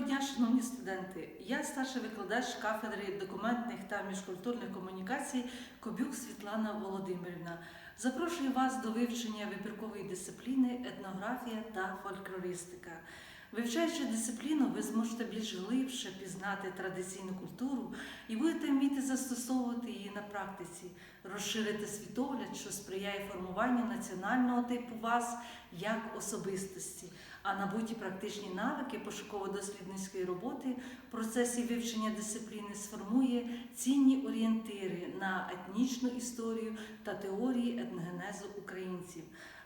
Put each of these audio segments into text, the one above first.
Доброго дня, шановні студенти. Я старший викладач кафедри документних та міжкультурних комунікацій Кобюк Світлана Володимирівна. Запрошую вас до вивчення вибіркової дисципліни етнографія та фольклористика. Вивчаючи дисципліну, ви зможете більш глибше пізнати традиційну культуру і будете вміти застосовувати її на практиці, розширити світогляд, що сприяє формуванню національного типу вас як особистості, а набуті практичні навики пошуково-дослідницької роботи в процесі вивчення дисципліни сформує цінні орієнтири на етнічну історію та теорії етногенезу українців.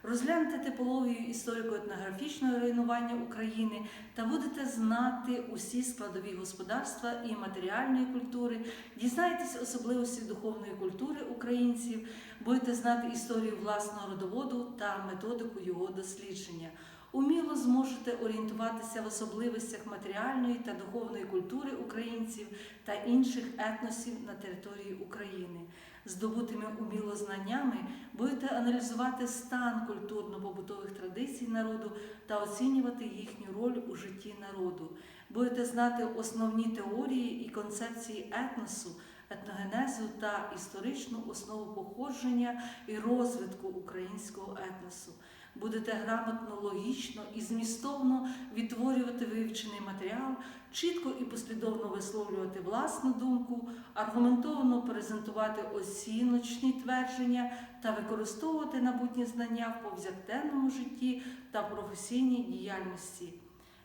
Розгляньте типологію історико-етнографічного руйнування України та будете знати усі складові господарства і матеріальної культури, дізнаєтесь особливості духовної культури українців, будете знати історію власного родоводу та методику його дослідження. Уміло зможете орієнтуватися в особливостях матеріальної та духовної культури українців та інших етносів на території України. Здобутими уміло знаннями будете аналізувати стан культурно-побутових традицій народу та оцінювати їхню роль у житті народу. Будете знати основні теорії і концепції етносу, етногенезу та історичну основу походження і розвитку українського етносу. Будете грамотно, логічно і змістовно відтворювати вивчений матеріал, чітко і послідовно висловлювати власну думку, аргументовано презентувати оціночні твердження та використовувати набутні знання в повсякденному житті та професійній діяльності.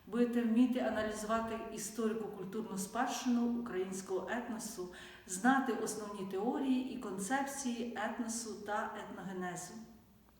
Будете вміти аналізувати історико-культурну спадщину українського етносу, знати основні теорії і концепції етносу та етногенезу.